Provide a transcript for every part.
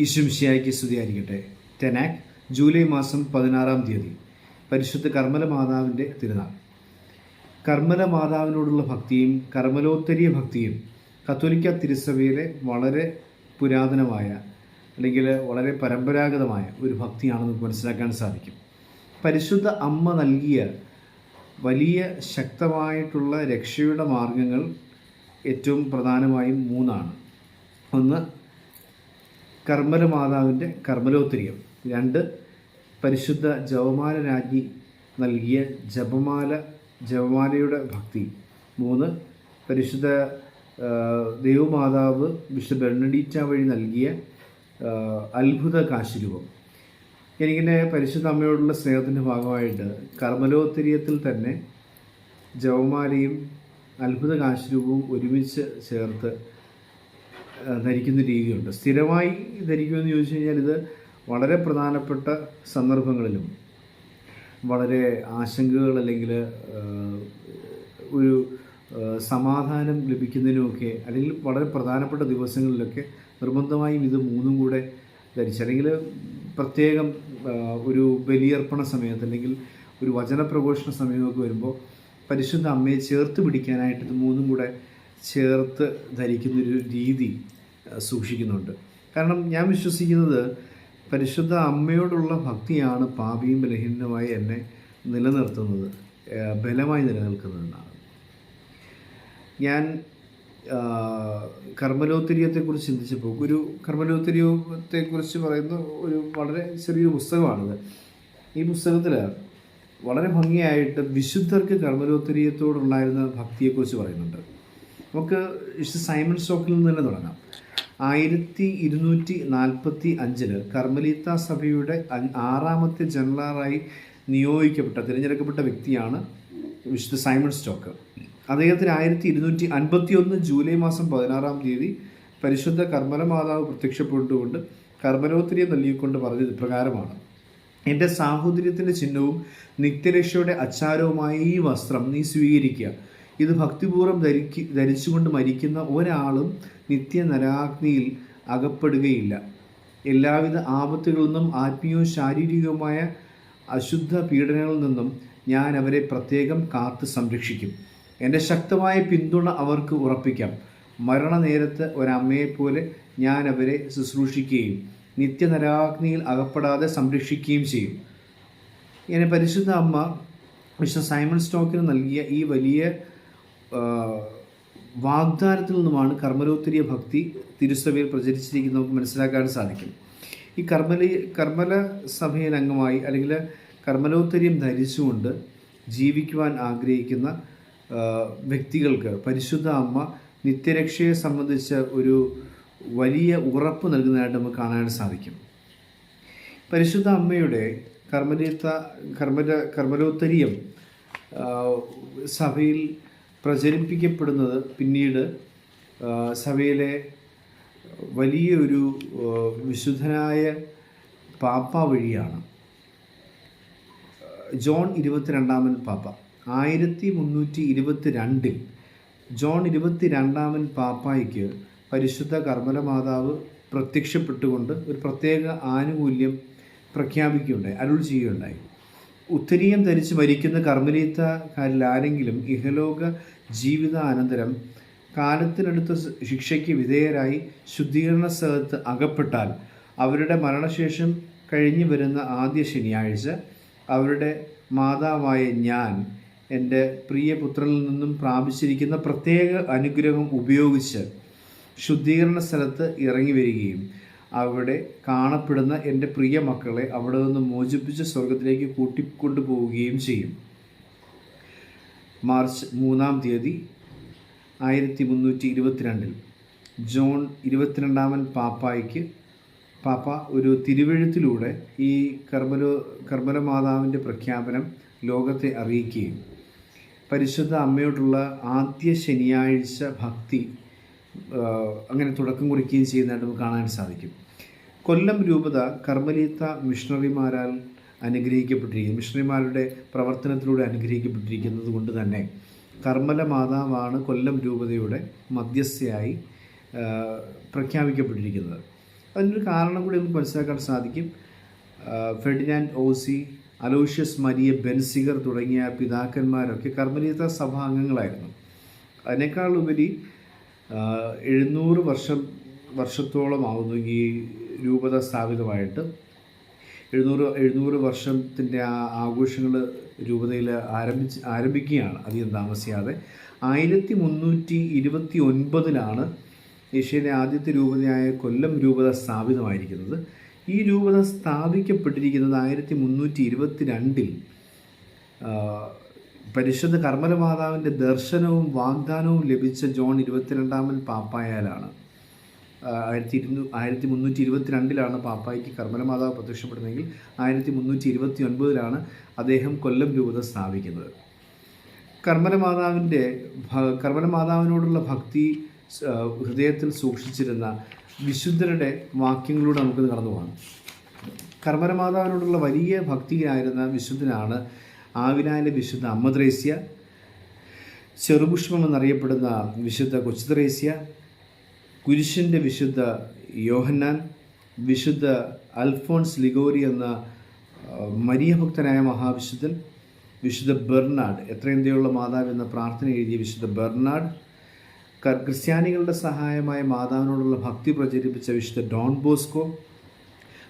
ഈശുംശിയായിക്ക് സ്തുതിയായിരിക്കട്ടെ. ടെനാക് ജൂലൈ മാസം പതിനാറാം തീയതി. പരിശുദ്ധ കർമ്മല മാതാവിന്റെ തിരുനാൾ. കർമ്മല മാതാവിനോടുള്ള ഭക്തിയും കർമ്മലോത്തരീയ ഭക്തിയും കത്തോലിക്ക തിരുസഭയിലെ വളരെ പുരാതനമായ അല്ലെങ്കിൽ വളരെ പരമ്പരാഗതമായ ഒരു ഭക്തിയാണെന്ന് നമുക്ക് മനസ്സിലാക്കാൻ സാധിക്കും. പരിശുദ്ധ അമ്മ നൽകിയ വലിയ ശക്തമായിട്ടുള്ള രക്ഷയുടെ മാർഗങ്ങൾ ഏറ്റവും പ്രധാനമായും മൂന്നാണ്. ഒന്ന് കർമ്മല മാതാവിന്റെ കർമ്മലോത്തരിയം രണ്ട് പരിശുദ്ധ ജപമാല രാജ്ഞി നൽകിയ ജപമാല ജപമാലയുടെ ഭക്തി. മൂന്ന് പരിശുദ്ധ ദേവമാതാവ് വിശുദ്ധ ബെർണഡീറ്റ വഴി നൽകിയ അത്ഭുത കാശിരൂപം. എനിക്കിങ്ങനെ പരിശുദ്ധ അമ്മയോടുള്ള സ്നേഹത്തിന്റെ ഭാഗമായിട്ട് കർമ്മലോത്തരീയത്തിൽ തന്നെ ജവമാലയും അത്ഭുത കാശുരൂപവും ഒരുമിച്ച് ചേർത്ത് ധരിക്കുന്ന രീതിയുണ്ട്. സ്ഥിരമായി ധരിക്കുമെന്ന് ചോദിച്ചു കഴിഞ്ഞാൽ ഇത് വളരെ പ്രധാനപ്പെട്ട സന്ദർഭങ്ങളിലും വളരെ ആശങ്കകൾ അല്ലെങ്കിൽ ഒരു സമാധാനം ലഭിക്കുന്നതിനുമൊക്കെ അല്ലെങ്കിൽ വളരെ പ്രധാനപ്പെട്ട ദിവസങ്ങളിലൊക്കെ നിർബന്ധമായും ഇത് മൂന്നും കൂടെ ധരിച്ച് അല്ലെങ്കിൽ പ്രത്യേകം ഒരു ബലിയർപ്പണ സമയത്ത് അല്ലെങ്കിൽ ഒരു വചനപ്രഘോഷണ സമയമൊക്കെ വരുമ്പോൾ പരിശുദ്ധ അമ്മയെ ചേർത്ത് പിടിക്കാനായിട്ട് ഇത് മൂന്നും കൂടെ ചേർത്ത് ധരിക്കുന്നൊരു രീതി സൂക്ഷിക്കുന്നുണ്ട്. കാരണം ഞാൻ വിശ്വസിക്കുന്നത് പരിശുദ്ധ അമ്മയോടുള്ള ഭക്തിയാണ് പാപിയും ബലഹീനമായി എന്നെ നിലനിർത്തുന്നത് ബലമായി നിലനിൽക്കുന്നതെന്നാണ്. ഞാൻ കർമ്മലോത്തരീയത്തെക്കുറിച്ച് ചിന്തിച്ചപ്പോൾ ഒരു കർമ്മലോത്തരീയത്തെക്കുറിച്ച് പറയുന്ന ഒരു വളരെ ചെറിയൊരു പുസ്തകമാണിത്. ഈ പുസ്തകത്തിൽ വളരെ ഭംഗിയായിട്ട് വിശുദ്ധർക്ക് കർമ്മലോത്തരീയത്തോടുണ്ടായിരുന്ന ഭക്തിയെക്കുറിച്ച് പറയുന്നുണ്ട്. നമുക്ക് സൈമൺ സ്റ്റോക്കിൽ നിന്ന് തന്നെ തുടങ്ങാം. ആയിരത്തി ഇരുന്നൂറ്റി നാൽപ്പത്തി അഞ്ചിൽ കർമ്മലീത്ത സഭയുടെ ആറാമത്തെ ജനറലായി നിയോഗിക്കപ്പെട്ട തിരഞ്ഞെടുക്കപ്പെട്ട വ്യക്തിയാണ് വിശുദ്ധ സൈമൺ സ്റ്റോക്ക്. അദ്ദേഹത്തിന് ആയിരത്തി ഇരുന്നൂറ്റി അൻപത്തി ഒന്ന് ജൂലൈ മാസം പതിനാറാം തീയതി പരിശുദ്ധ കർമ്മല മാതാവ് പ്രത്യക്ഷപ്പെട്ടുകൊണ്ട് കർമ്മലോത്തരിയെ നൽകിക്കൊണ്ട് പറഞ്ഞത് ഇപ്രകാരമാണ്. എന്റെ സാഹോദര്യത്തിന്റെ ചിഹ്നവും നിത്യരക്ഷയുടെ അച്ചാരവുമായ ഈ വസ്ത്രം നീ സ്വീകരിക്കുക. ഇത് ഭക്തിപൂർവം ധരിക്ക് ധരിച്ചുകൊണ്ട് മരിക്കുന്ന ഒരാളും നിത്യ നരാഗ്നിയിൽ അകപ്പെടുകയില്ല. എല്ലാവിധ ആപത്തുകളിൽ നിന്നും ആത്മീയവും ശാരീരികവുമായ അശുദ്ധ പീഡനങ്ങളിൽ നിന്നും ഞാൻ അവരെ പ്രത്യേകം കാത്തു സംരക്ഷിക്കും. എന്റെ ശക്തമായ പിന്തുണ അവർക്ക് ഉറപ്പിക്കാം. മരണനേരത്ത് ഒരമ്മയെപ്പോലെ ഞാൻ അവരെ ശുശ്രൂഷിക്കുകയും നിത്യനരാഗ്നിയിൽ അകപ്പെടാതെ സംരക്ഷിക്കുകയും ചെയ്യും. എന്നെ പരിശുദ്ധ അമ്മ വിശ്വ സൈമൺ സ്റ്റോക്കിന് നൽകിയ ഈ വലിയ വാഗ്ദാനത്തിൽ നിന്നുമാണ് കർമ്മലോത്തരീയ ഭക്തി തിരുസഭയിൽ പ്രചരിച്ചിരിക്കുന്നത് നമുക്ക് മനസ്സിലാക്കാൻ സാധിക്കും. ഈ കർമ്മലി കർമ്മല സഭയിൽ അംഗമായി അല്ലെങ്കിൽ കർമ്മലോത്തര്യം ധരിച്ചുകൊണ്ട് ജീവിക്കുവാൻ ആഗ്രഹിക്കുന്ന വ്യക്തികൾക്ക് പരിശുദ്ധ അമ്മ നിത്യരക്ഷയെ സംബന്ധിച്ച ഒരു വലിയ ഉറപ്പ് നൽകുന്നതായിട്ട് നമുക്ക് കാണാൻ സാധിക്കും. പരിശുദ്ധ അമ്മയുടെ കർമ്മലീത്ത കർമ്മല കർമ്മലോത്തരീയം സഭയിൽ പ്രചരിപ്പിക്കപ്പെടുന്നത് പിന്നീട് സഭയിലെ വലിയൊരു വിശുദ്ധനായ പാപ്പ വഴിയാണ്. ജോൺ ഇരുപത്തിരണ്ടാമൻ പാപ്പ. ആയിരത്തി മുന്നൂറ്റി ഇരുപത്തി രണ്ടിൽ ജോൺ ഇരുപത്തി രണ്ടാമൻ പാപ്പായ്ക്ക് പരിശുദ്ധ കർമ്മല മാതാവ് പ്രത്യക്ഷപ്പെട്ടുകൊണ്ട് ഒരു പ്രത്യേക ആനുകൂല്യം പ്രഖ്യാപിക്കുകയുണ്ടായി അരുൾ ചെയ്യുകയുണ്ടായി. ഉത്തരീയം ധരിച്ച് മരിക്കുന്ന കർമ്മരീത്തക്കാരിൽ ആരെങ്കിലും ഇഹലോക ജീവിതാനന്തരം കാലത്തിനടുത്ത ശിക്ഷയ്ക്ക് വിധേയരായി ശുദ്ധീകരണ സ്ഥലത്ത് അകപ്പെട്ടാൽ അവരുടെ മരണശേഷം കഴിഞ്ഞു വരുന്ന ആദ്യ ശനിയാഴ്ച അവരുടെ മാതാവായ ഞാൻ എന്റെ പ്രിയ പുത്രനിൽ നിന്നും പ്രാപിച്ചിരിക്കുന്ന പ്രത്യേക അനുഗ്രഹം ഉപയോഗിച്ച് ശുദ്ധീകരണ സ്ഥലത്ത് ഇറങ്ങി വരികയും അവിടെ കാണപ്പെടുന്ന എന്റെ പ്രിയ മക്കളെ അവിടെ നിന്ന് മോചിപ്പിച്ച് സ്വർഗത്തിലേക്ക് കൂട്ടിക്കൊണ്ടു പോവുകയും ചെയ്യും. മാർച്ച് മൂന്നാം തീയതി ആയിരത്തി മുന്നൂറ്റി ഇരുപത്തിരണ്ടിൽ. ജോൺ ഇരുപത്തിരണ്ടാമൻ പാപ്പായ്ക്ക് പാപ്പ ഒരു തിരുവഴുത്തിലൂടെ ഈ കർമ്മലോ കർമ്മലമാതാവിന്റെ പ്രഖ്യാപനം ലോകത്തെ അറിയിക്കുകയും. പരിശുദ്ധ അമ്മയോടുള്ള ആദ്യ ശനിയാഴ്ച ഭക്തി അങ്ങനെ തുടക്കം കുറിക്കുകയും ചെയ്യുന്നതായിട്ട് നമുക്ക് കാണാൻ സാധിക്കും. കൊല്ലം രൂപത കർമ്മലീത്ത മിഷണറിമാരാൽ അനുഗ്രഹിക്കപ്പെട്ടിരിക്കുന്നു. മിഷണറിമാരുടെ പ്രവർത്തനത്തിലൂടെ അനുഗ്രഹിക്കപ്പെട്ടിരിക്കുന്നത് കൊണ്ട് തന്നെ കർമ്മല മാതാവാണ് കൊല്ലം രൂപതയുടെ മധ്യസ്ഥയായി പ്രഖ്യാപിക്കപ്പെട്ടിരിക്കുന്നത്. അതിനൊരു കാരണം കൂടി നമുക്ക് മനസ്സിലാക്കാൻ സാധിക്കും. ഫെഡിനാൻഡ് ഓസി അലോഷ്യസ് മരിയ ബെൻസിഗർ തുടങ്ങിയ പിതാക്കന്മാരൊക്കെ കർമ്മലീത സഭാംഗങ്ങളായിരുന്നു. ആ, എഴുന്നൂറ് വർഷം വർഷത്തോളമാവുന്നു ഈ രൂപത സ്ഥാപിതമായിട്ട്. എഴുന്നൂറ് എഴുന്നൂറ് വർഷത്തിന്റെ ആ ആഘോഷങ്ങൾ രൂപതയിൽ ആരംഭിച്ച് ആരംഭിക്കുകയാണ് അധികം താമസിയാതെ. ആയിരത്തി മുന്നൂറ്റി ഇരുപത്തി ഒൻപതിലാണ് ഏഷ്യയിലെ ആദ്യത്തെ രൂപതയായ കൊല്ലം രൂപത സ്ഥാപിതമായിരിക്കുന്നത്. ഈ രൂപത സ്ഥാപിക്കപ്പെട്ടിരിക്കുന്നത് ആയിരത്തി മുന്നൂറ്റി ഇരുപത്തി രണ്ടിൽ പരിശുദ്ധ കർമ്മല മാതാവിന്റെ ദർശനവും വാഗ്ദാനവും ലഭിച്ച ജോൺ ഇരുപത്തിരണ്ടാമൻ പാപ്പായാലാണ്. ആയിരത്തി ഇരുന്നൂ ആയിരത്തി മുന്നൂറ്റി ഇരുപത്തിരണ്ടിലാണ് പാപ്പായ്ക്ക് കർമ്മല മാതാവ് പ്രത്യക്ഷപ്പെടുന്നതെങ്കിൽ ആയിരത്തി മുന്നൂറ്റി ഇരുപത്തി ഒൻപതിലാണ് അദ്ദേഹം കൊല്ലം രൂപത സ്ഥാപിക്കുന്നത്. കർമ്മല മാതാവിന്റെ കർമ്മല മാതാവിനോടുള്ള ഭക്തി ഹൃദയത്തിൽ സൂക്ഷിച്ചിരുന്ന വിശുദ്ധരുടെ വാക്യങ്ങളിലൂടെ നമുക്ക് നടന്നു പോകാം. കർമ്മല മാതാവിനോടുള്ള വലിയ ഭക്തിയായിരുന്ന വിശുദ്ധനാണ് ആവിനായിലെ വിശുദ്ധ അമ്മദ്രേസ്യ ചെറുപുഷ്പം എന്നറിയപ്പെടുന്ന വിശുദ്ധ കൊച്ചുദ്രേസ്യ കുരിശിന്റെ വിശുദ്ധ യോഹന്നാൻ വിശുദ്ധ അൽഫോൺസ് ലിഗോരി എന്ന മരിയഭക്തനായ ഭക്തനായ മഹാവിശുദ്ധൻ വിശുദ്ധ ബെർണാഡ് എത്രയും ദയുള്ള മാതാവ് എന്ന പ്രാർത്ഥന എഴുതിയ വിശുദ്ധ ബെർണാഡ് ക്രിസ്ത്യാനികളുടെ സഹായമായ മാതാവിനോടുള്ള ഭക്തി പ്രചരിപ്പിച്ച വിശുദ്ധ ഡോൺ ബോസ്കോ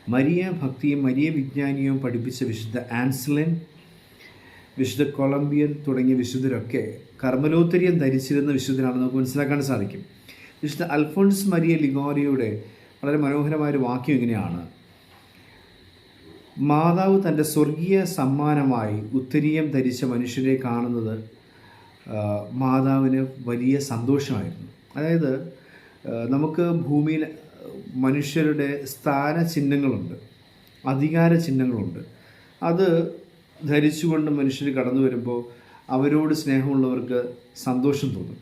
മരിയ ഭക്തിയും മരിയ വിജ്ഞാനിയും പഠിപ്പിച്ച വിശുദ്ധ ആൻസ്ലൻ വിശുദ്ധ കൊളംബിയൻ തുടങ്ങിയ വിശുദ്ധരൊക്കെ കർമ്മലോത്തരിയം ധരിച്ചിരുന്ന വിശുദ്ധനാണെന്ന് നമുക്ക് മനസ്സിലാക്കാൻ സാധിക്കും. വിശുദ്ധ അൽഫോൺസ് മരിയ ലിഗോറിയുടെ വളരെ മനോഹരമായ ഒരു വാക്യം ഇങ്ങനെയാണ്. മാതാവ് തന്റെ സ്വർഗീയ സമ്മാനമായി ഉത്തരീയം ധരിച്ച മനുഷ്യരെ കാണുന്നത് മാതാവിന് വലിയ സന്തോഷമായിരുന്നു. അതായത് നമുക്ക് ഭൂമിയിൽ മനുഷ്യരുടെ സ്ഥാന ചിഹ്നങ്ങളുണ്ട് അധികാര ചിഹ്നങ്ങളുണ്ട് അത് ധരിച്ചുകൊണ്ട് മനുഷ്യർ കടന്നു വരുമ്പോൾ അവരോട് സ്നേഹമുള്ളവർക്ക് സന്തോഷം തോന്നും.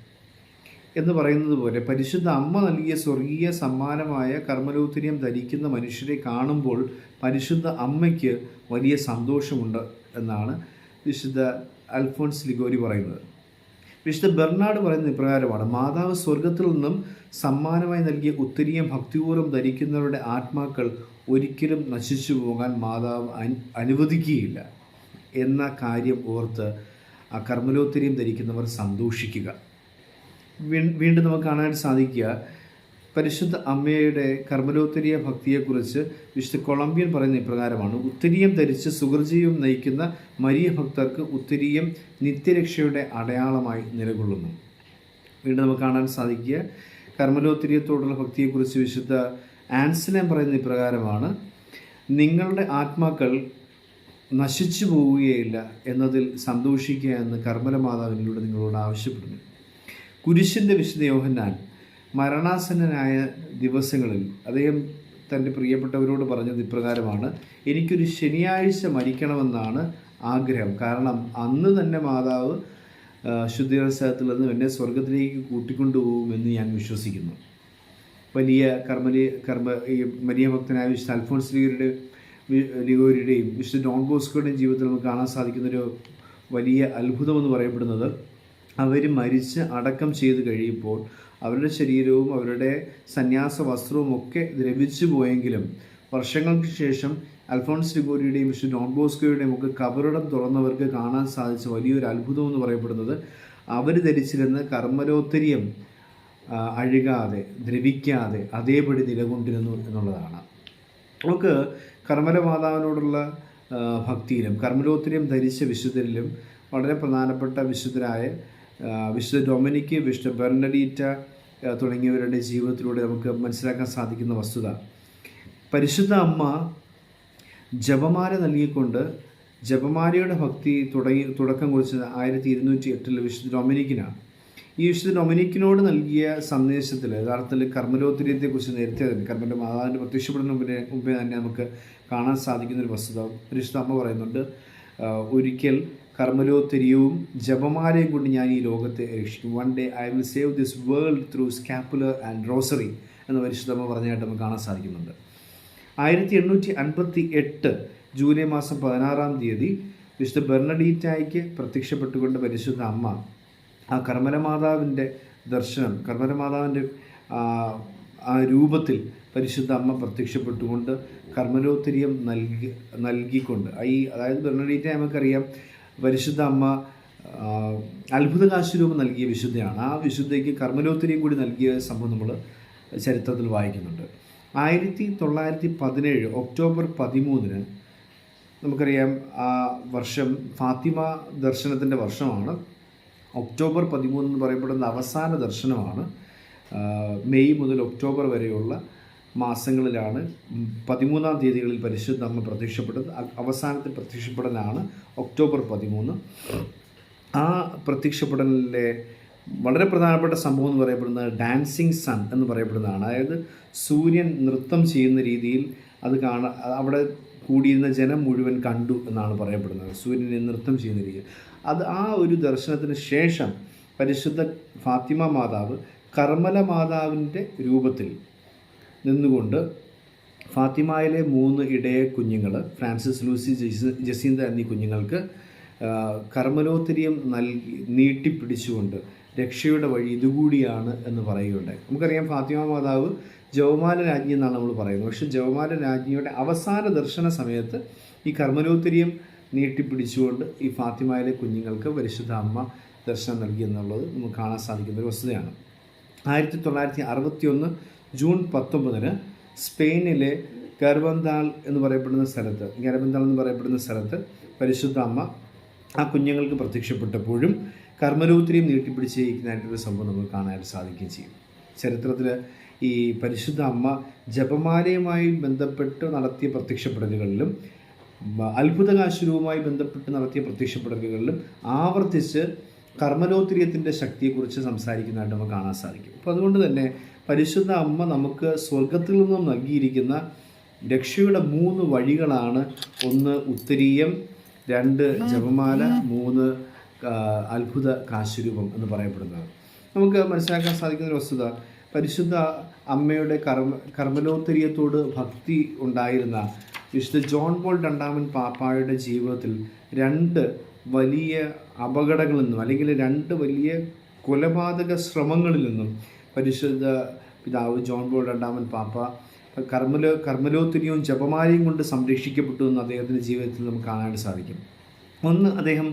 എന്ന് പറയുന്നത് പോലെ പരിശുദ്ധ അമ്മ നൽകിയ സ്വർഗീയ സമ്മാനമായ കർമ്മലോത്തരിയം ധരിക്കുന്ന മനുഷ്യരെ കാണുമ്പോൾ പരിശുദ്ധ അമ്മയ്ക്ക് വലിയ സന്തോഷമുണ്ട് എന്നാണ് വിശുദ്ധ അൽഫോൺസ് ലിഗോരി പറയുന്നത്. വിശുദ്ധ ബെർണാഡ് പറയുന്ന ഇപ്രകാരമാണ് മാതാവ് സ്വർഗത്തിൽ നിന്നും സമ്മാനമായി നൽകിയ ഉത്തരീയം ഭക്തിപൂർവം ധരിക്കുന്നവരുടെ ആത്മാക്കൾ ഒരിക്കലും നശിച്ചു പോകാൻ മാതാവ് അനു- അനുവദിക്കുകയില്ല. എന്ന കാര്യം ഓർത്ത് ആ കർമ്മലോത്തരിയും ധരിക്കുന്നവർ സന്തോഷിക്കുക. വീണ്ടും നമുക്ക് കാണാൻ സാധിക്കുക പരിശുദ്ധ അമ്മയുടെ കർമ്മലോത്തരിയ ഭക്തിയെക്കുറിച്ച് വിശുദ്ധ കൊളംബിയൻ പറയുന്ന ഇപ്രകാരമാണ് ഉത്തരീയം ധരിച്ച് സുഹൃജീവം നയിക്കുന്ന മരിയ ഭക്തർക്ക് ഉത്തരീയം നിത്യരക്ഷയുടെ അടയാളമായി നിലകൊള്ളുന്നു. വീണ്ടും നമുക്ക് കാണാൻ സാധിക്കുക കർമ്മലോത്തിരിയത്തോടുള്ള ഭക്തിയെക്കുറിച്ച് വിശുദ്ധ ആൻസലം പറയുന്ന ഇപ്രകാരമാണ് നിങ്ങളുടെ ആത്മാക്കൾ നശിച്ചു പോവുകയില്ല എന്നതിൽ സന്തോഷിക്കുക എന്ന് കർമ്മലമാതാവിനോട് നിങ്ങളോട് ആവശ്യപ്പെടുന്നു. കുരിശിന്റെ വിശുദ്ധ യോഹന്നാൻ മരണാസന്നനായ ദിവസങ്ങളിൽ അദ്ദേഹം തന്റെ പ്രിയപ്പെട്ടവരോട് പറഞ്ഞത് ഇപ്രകാരമാണ് എനിക്കൊരു ശനിയാഴ്ച മരിക്കണമെന്നാണ് ആഗ്രഹം. കാരണം അന്ന് തന്നെ മാതാവ് ആ, നിന്ന് എന്നെ സ്വർഗത്തിലേക്ക് കൂട്ടിക്കൊണ്ടുപോകുമെന്ന് ഞാൻ വിശ്വസിക്കുന്നു. വലിയ കർമ്മലി കർമ്മ ഈ മരിയ ഭക്തനായ വിശുദ്ധ അൽഫോൺസ് ലീഗരുടെ ലിഗോരിയുടെയും മിസ്റ്റർ ഡോൺ ബോസ്കോയുടെയും ജീവിതത്തിൽ നമുക്ക് കാണാൻ സാധിക്കുന്നൊരു വലിയ അത്ഭുതമെന്ന് പറയപ്പെടുന്നത്. അവർ മരിച്ച് അടക്കം ചെയ്ത് കഴിയുമ്പോൾ അവരുടെ ശരീരവും അവരുടെ സന്യാസ വസ്ത്രവും ഒക്കെ ദ്രവിച്ചു പോയെങ്കിലും വർഷങ്ങൾക്ക് ശേഷം അൽഫോൺസ് ലിഗോരിയുടെയും മിസ്റ്റർ ഡോൺ ബോസ്കോയുടെയും ഒക്കെ കബറിടം തുറന്നവർക്ക് കാണാൻ സാധിച്ച വലിയൊരു അത്ഭുതം എന്ന് പറയപ്പെടുന്നത്. അവർ ധരിച്ചിരുന്ന കർമ്മരോത്തരിയം അഴുകാതെ ദ്രവിക്കാതെ അതേപടി നിലകൊണ്ടിരുന്നു എന്നുള്ളതാണ്. നമുക്ക് കർമ്മല മാതാവിനോടുള്ള ഭക്തിയിലും കർമ്മലോത്തരിയം ധരിച്ച വിശുദ്ധരിലും വളരെ പ്രധാനപ്പെട്ട വിശുദ്ധരായ വിശുദ്ധ ഡൊമിനിക്ക് വിശുദ്ധ ബെർണഡീറ്റ തുടങ്ങിയവരുടെ ജീവിതത്തിലൂടെ നമുക്ക് മനസ്സിലാക്കാൻ സാധിക്കുന്ന വസ്തുത. പരിശുദ്ധ അമ്മ ജപമാല നൽകിക്കൊണ്ട് ജപമാലയുടെ ഭക്തി തുടങ്ങി തുടക്കം കുറിച്ചത് ആയിരത്തി ഇരുന്നൂറ്റി എട്ടിൽ വിശുദ്ധ ഡൊമിനിക്കിനാണ്. ഈ വിശുദ്ധ ഡൊമിനിക്കിനോട് നൽകിയ സന്ദേശത്തിൽ യഥാർത്ഥത്തിൽ കർമ്മലോത്തരീയത്തെക്കുറിച്ച് നേരത്തെ തന്നെ കർമ്മന്റെ മാതാവിന്റെ പ്രത്യക്ഷപ്പെടുന്ന മുമ്പേ മുമ്പേ തന്നെ നമുക്ക് കാണാൻ സാധിക്കുന്ന ഒരു വസ്തുത. പരിശുദ്ധ അമ്മ പറയുന്നുണ്ട് ഒരിക്കൽ കർമ്മലോത്തരിയവും ജപമാലയും കൊണ്ട് ഞാൻ ഈ ലോകത്തെ രക്ഷിക്കും. One day I will save this world through scapular and rosary എന്ന് പരിശുദ്ധമ്മ പറഞ്ഞായിട്ട് നമുക്ക് കാണാൻ സാധിക്കുന്നുണ്ട്. ആയിരത്തി എണ്ണൂറ്റി അൻപത്തി എട്ട് ജൂലൈ മാസം പതിനാറാം തീയതി വിശുദ്ധ ബെർണഡീറ്റായ്ക്ക് പ്രത്യക്ഷപ്പെട്ടുകൊണ്ട് പരിശുദ്ധ അമ്മ ആ കർമ്മരമാതാവിന്റെ ദർശനം കർമ്മരമാതാവിന്റെ ആ രൂപത്തിൽ പരിശുദ്ധ അമ്മ പ്രത്യക്ഷപ്പെട്ടുകൊണ്ട് കർമ്മലോത്തിരിയം നൽകി നൽകിക്കൊണ്ട്. ഈ അതായത് ബെർണഡീറ്റ നമുക്കറിയാം പരിശുദ്ധ അമ്മ അത്ഭുത കാശുരൂപം നൽകിയ വിശുദ്ധയാണ്. ആ വിശുദ്ധയ്ക്ക് കർമ്മലോത്തിരിയും കൂടി നൽകിയ സംഭവം നമ്മൾ ചരിത്രത്തിൽ വായിക്കുന്നുണ്ട്. ആയിരത്തി തൊള്ളായിരത്തി പതിനേഴ് ഒക്ടോബർ പതിമൂന്നിന് നമുക്കറിയാം ആ വർഷം ഫാത്തിമ ദർശനത്തിന്റെ വർഷമാണ്. ഒക്ടോബർ പതിമൂന്ന് എന്ന് പറയപ്പെടുന്ന അവസാന ദർശനമാണ്. മെയ് മുതൽ ഒക്ടോബർ വരെയുള്ള മാസങ്ങളിലാണ് പതിമൂന്നാം തീയതികളിൽ പരിശുദ്ധ അമ്മ പ്രത്യക്ഷപ്പെട്ടത്. അ- അവസാനത്തെ പ്രത്യക്ഷപ്പെടലാണ് ഒക്ടോബർ പതിമൂന്ന്. ആ പ്രത്യക്ഷപ്പെടലിലെ വളരെ പ്രധാനപ്പെട്ട സംഭവം എന്ന് പറയപ്പെടുന്നത് ഡാൻസിങ് സൺ എന്ന് പറയപ്പെടുന്നതാണ്. അതായത് സൂര്യൻ നൃത്തം ചെയ്യുന്ന രീതിയിൽ അത് കാണാൻ അവിടെ കൂടിയിരുന്ന ജനം മുഴുവൻ കണ്ടു എന്നാണ് പറയപ്പെടുന്നത്. സൂര്യനെ നൃത്തം ചെയ്യുന്ന രീതി. അത് ആ ഒരു ദർശനത്തിന് ശേഷം പരിശുദ്ധ ഫാത്തിമ മാതാവ് കർമ്മല മാതാവിന്റെ രൂപത്തിൽ നിന്നുകൊണ്ട് ഫാത്തിമയിലെ മൂന്ന് ഇടയ കുഞ്ഞുങ്ങൾ ഫ്രാൻസിസ് ലൂസി ജെസി ജസീന്ത എന്നീ കുഞ്ഞുങ്ങൾക്ക് കർമ്മലോത്തരിയം നൽകി നീട്ടിപ്പിടിച്ചുകൊണ്ട് രക്ഷയുടെ വഴി ഇതുകൂടിയാണ് എന്ന് പറയുകയുണ്ടായി. നമുക്കറിയാം ഫാത്തിമ മാതാവ് ജവമാല രാജ്ഞി എന്നാണ് നമ്മൾ പറയുന്നത്. പക്ഷേ ജവമാല രാജ്ഞിയുടെ അവസാന ദർശന സമയത്ത് ഈ കർമ്മലോത്തരിയം നീട്ടിപ്പിടിച്ചുകൊണ്ട് ഈ ഫാത്തിമയിലെ കുഞ്ഞുങ്ങൾക്ക് പരിശുദ്ധ അമ്മ ദർശനം നൽകി എന്നുള്ളത് നമുക്ക് കാണാൻ സാധിക്കുന്ന ഒരു വസ്തുതയാണ്. ആയിരത്തി തൊള്ളായിരത്തി അറുപത്തി ഒന്ന് ജൂൺ പത്തൊമ്പതിന് സ്പെയിനിലെ ഗർവന്താൾ എന്ന് പറയപ്പെടുന്ന സ്ഥലത്ത് ഗർവന്താൾ എന്ന് പറയപ്പെടുന്ന സ്ഥലത്ത് പരിശുദ്ധ അമ്മ ആ കുഞ്ഞുങ്ങൾക്ക് പ്രത്യക്ഷപ്പെട്ടപ്പോഴും കർമ്മരൂത്തിരിയും നീട്ടിപ്പിടിച്ചിരിക്കുന്നതായിട്ടൊരു സംഭവം നമുക്ക് കാണാനായിട്ട് സാധിക്കുകയും ചെയ്യും. ചരിത്രത്തിൽ ഈ പരിശുദ്ധ അമ്മ ജപമാലയുമായി ബന്ധപ്പെട്ട് നടത്തിയ പ്രത്യക്ഷപ്പെടലുകളിലും അത്ഭുതകാശുരവുമായി ബന്ധപ്പെട്ട് നടത്തിയ പ്രത്യക്ഷപ്പെടലുകളിലും ആവർത്തിച്ച് കർമ്മലോത്രിയത്തിന്റെ ശക്തിയെക്കുറിച്ച് സംസാരിക്കുന്നതായിട്ട് നമുക്ക് കാണാൻ സാധിക്കും. അപ്പോൾ അതുകൊണ്ട് തന്നെ പരിശുദ്ധ അമ്മ നമുക്ക് സ്വർഗത്തിൽ നിന്നും നൽകിയിരിക്കുന്ന രക്ഷയുടെ മൂന്ന് വഴികളാണ്. ഒന്ന് ഉത്തരീയം രണ്ട് ജപമാല മൂന്ന് അത്ഭുത കാശുരൂപം എന്ന് പറയപ്പെടുന്നത് നമുക്ക് മനസ്സിലാക്കാൻ സാധിക്കുന്ന ഒരു വസ്തുത പരിശുദ്ധ അമ്മയുടെ കർമ്മ കർമ്മലോത്തരീയത്തോട് ഭക്തി ഉണ്ടായിരുന്ന വിശുദ്ധ ജോൺ പോൾ രണ്ടാമൻ പാപ്പായുടെ ജീവിതത്തിൽ രണ്ട് വലിയ അപകടങ്ങളിൽ നിന്നും അല്ലെങ്കിൽ രണ്ട് വലിയ കൊലപാതക ശ്രമങ്ങളിൽ നിന്നും പരിശുദ്ധ പിതാവ് ജോൺ പോൾ രണ്ടാമൻ പാപ്പ കർമ്മലോ കർമ്മലോത്തിനിയും ജപമാലയും കൊണ്ട് സംരക്ഷിക്കപ്പെട്ടു എന്ന് അദ്ദേഹത്തിന്റെ ജീവിതത്തിൽ നമുക്ക് കാണാൻ സാധിക്കും. ഒന്ന് അദ്ദേഹം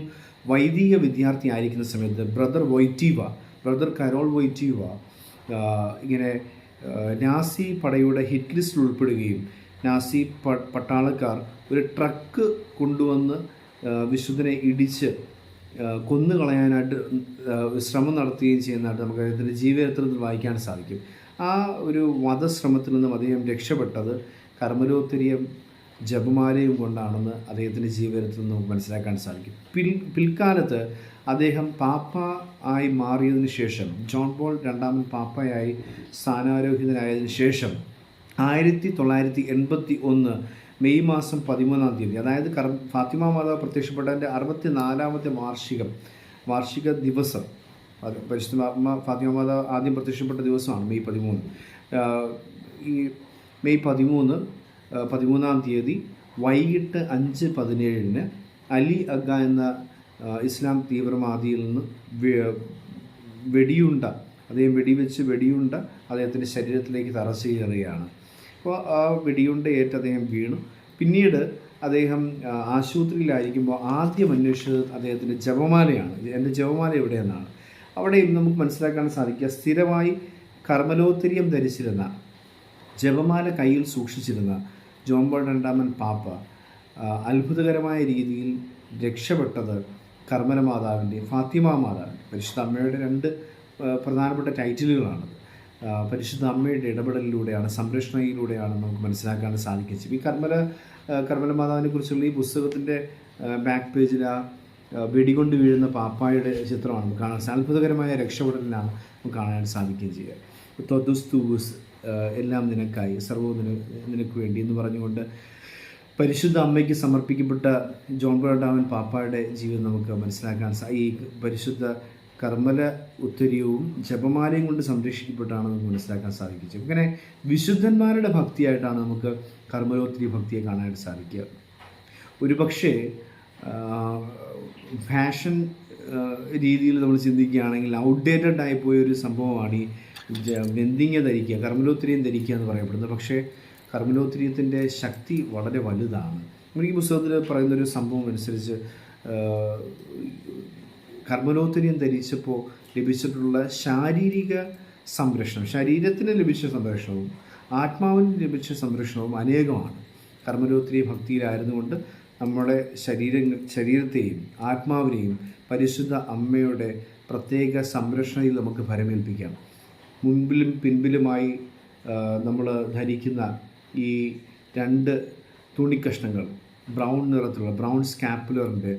വൈദിക വിദ്യാർത്ഥി ആയിരിക്കുന്ന സമയത്ത് ബ്രദർ വൈറ്റീവ ബ്രദർ കരോൾ വൈറ്റീവ ഇങ്ങനെ നാസി പടയുടെ ഹിറ്റ് ലിസ്റ്റിൽ ഉൾപ്പെടുകയും നാസി പട്ടാളക്കാർ ഒരു ട്രക്ക് കൊണ്ടുവന്ന് വിശുദ്ധനെ ഇടിച്ച് കൊന്നുകളയാനായിട്ട് ശ്രമം നടത്തുകയും ചെയ്യുന്നതായിട്ട് നമുക്ക് അദ്ദേഹത്തിന്റെ ജീവചരിത്രത്തിൽ വായിക്കാൻ സാധിക്കും. ആ ഒരു വധശ്രമത്തിൽ നിന്നും അദ്ദേഹം രക്ഷപ്പെട്ടത് കർമ്മലോത്തരിയം ജപമാലയും കൊണ്ടാണെന്ന് അദ്ദേഹത്തിന്റെ ജീവചരിത്രത്തിൽ നമുക്ക് മനസ്സിലാക്കാൻ സാധിക്കും. പിൽ പിൽക്കാലത്ത് അദ്ദേഹം പാപ്പ ആയി മാറിയതിനു ശേഷം ജോൺ പോൾ രണ്ടാമൻ പാപ്പയായി സ്ഥാനാരോഹിതനായതിനു ശേഷം ആയിരത്തി തൊള്ളായിരത്തി എൺപത്തി ഒന്ന് മെയ് മാസം പതിമൂന്നാം തീയതി. അതായത് കർ ഫാത്തിമ മാതാവ് പ്രത്യക്ഷപ്പെട്ടതിന്റെ അറുപത്തി നാലാമത്തെ വാർഷികം വാർഷിക ദിവസം. പരിശുദ്ധ ഫാത്തിമ മാതാവ് ആദ്യം പ്രത്യക്ഷപ്പെട്ട ദിവസമാണ് മെയ് പതിമൂന്ന്. ഈ മെയ് പതിമൂന്ന് പതിമൂന്നാം തീയതി വൈകിട്ട് അഞ്ച് പതിനേഴിന് അലി അഗ എന്ന ഇസ്ലാം തീവ്രവാദിയിൽ നിന്ന് വെടിയുണ്ട അദ്ദേഹം വെടിവെച്ച് വെടിയുണ്ട അദ്ദേഹത്തിന്റെ ശരീരത്തിലേക്ക് തറച്ചു കയറുകയാണ് അപ്പോൾ ആ വെടിയുണ്ട ഏറ്റ് അദ്ദേഹം വീണു. പിന്നീട് അദ്ദേഹം ആശുപത്രിയിലായിരിക്കുമ്പോൾ ആദ്യം അന്വേഷിച്ചത് അദ്ദേഹത്തിന്റെ ജപമാലയാണ്. എന്റെ ജപമാല എവിടെയെന്നാണ്. അവിടെയും നമുക്ക് മനസ്സിലാക്കാൻ സാധിക്കുക സ്ഥിരമായി കർമ്മലോത്തരിയം ധരിച്ചിരുന്ന ജപമാല കയ്യിൽ സൂക്ഷിച്ചിരുന്ന ജോൺ രണ്ടാമൻ പാപ്പ അത്ഭുതകരമായ രീതിയിൽ രക്ഷപ്പെട്ടത് കർമ്മന മാതാവിന്റെയും ഫാത്തിമ മാതാവിന്റെ പരിശുദ്ധ അമ്മയുടെ രണ്ട് പ്രധാനപ്പെട്ട ടൈറ്റിലുകളാണത്. പരിശുദ്ധ അമ്മയുടെ ഇടപെടലിലൂടെയാണ് സംരക്ഷണയിലൂടെയാണ് നമുക്ക് മനസ്സിലാക്കാൻ സാധിക്കുന്നത്. ഈ കർമ്മല കർമ്മല മാതാവിനെ കുറിച്ചുള്ള ഈ പുസ്തകത്തിന്റെ ബാക്ക് പേജിൽ ആ വെടികൊണ്ട് വീഴുന്ന പാപ്പായുടെ ചിത്രമാണ് നമുക്ക് കാണാൻ അത്ഭുതകരമായ രക്ഷപ്പെടലിനാണ് നമുക്ക് കാണാൻ സാധിക്കുകയും ചെയ്യുക. തൊതുസ്തൂസ് എല്ലാം നിനക്കായി സർവോ നിന നിനക്ക് വേണ്ടി എന്ന് പറഞ്ഞുകൊണ്ട് പരിശുദ്ധ അമ്മയ്ക്ക് സമർപ്പിക്കപ്പെട്ട ജോൺ ബ്രോഡാമൻ പാപ്പായുടെ ജീവിതം നമുക്ക് മനസ്സിലാക്കാൻ ഈ പരിശുദ്ധ കർമ്മല ഉത്തരീയവും ജപമാലയും കൊണ്ട് സംരക്ഷിക്കപ്പെട്ടാണ് നമുക്ക് മനസ്സിലാക്കാൻ സാധിക്കുന്നത് ഇങ്ങനെ വിശുദ്ധന്മാരുടെ ഭക്തിയായിട്ടാണ് നമുക്ക് കർമ്മലോത്തരി ഭക്തിയെ കാണാനായിട്ട് സാധിക്കുക. ഒരുപക്ഷേ ഫാഷൻ രീതിയിൽ നമ്മൾ ചിന്തിക്കുകയാണെങ്കിൽ ഔട്ട്ഡേറ്റഡ് ആയിപ്പോയ ഒരു സംഭവമാണ് ഈ വെന്തിങ്ങ ധരിക്കുക കർമ്മലോത്തിരിയും ധരിക്കുക എന്ന് പറയപ്പെടുന്നത്. പക്ഷേ കർമ്മലോത്തിരിയത്തിന്റെ ശക്തി വളരെ വലുതാണ്. ഈ പുസ്തകത്തിൽ പറയുന്നൊരു സംഭവം അനുസരിച്ച് കർമ്മലോത്തിരിയം ധരിച്ചപ്പോൾ ലഭിച്ചിട്ടുള്ള ശാരീരിക സംരക്ഷണം ശരീരത്തിന് ലഭിച്ച സംരക്ഷണവും ആത്മാവിന് ലഭിച്ച സംരക്ഷണവും അനേകമാണ്. കർമ്മലോത്തിരി ഭക്തിയിലായിരുന്നുകൊണ്ട് നമ്മുടെ ശരീരങ്ങൾ ശരീരത്തെയും ആത്മാവിനെയും പരിശുദ്ധ അമ്മയുടെ പ്രത്യേക സംരക്ഷണയിൽ നമുക്ക് ഫലമേൽപ്പിക്കാം മുൻപിലും പിൻപിലുമായി നമ്മൾ ധരിക്കുന്ന ഈ രണ്ട് തുണിക്കഷ്ണങ്ങൾ ബ്രൗൺ നിറത്തിലുള്ള ബ്രൗൺ സ്കാപ്പുലറിന്റെ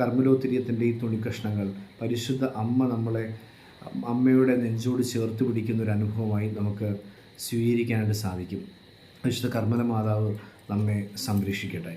കർമ്മലോത്തിരിയത്തിന്റെ ഈ തുണിക്കഷ്ണങ്ങൾ പരിശുദ്ധ അമ്മ നമ്മളെ അമ്മയുടെ നെഞ്ചോട് ചേർത്ത് പിടിക്കുന്ന ഒരു അനുഭവമായി നമുക്ക് സ്വീകരിക്കാനായിട്ട് സാധിക്കും. പരിശുദ്ധ കർമ്മല മാതാവ് നമ്മെ സംരക്ഷിക്കട്ടെ.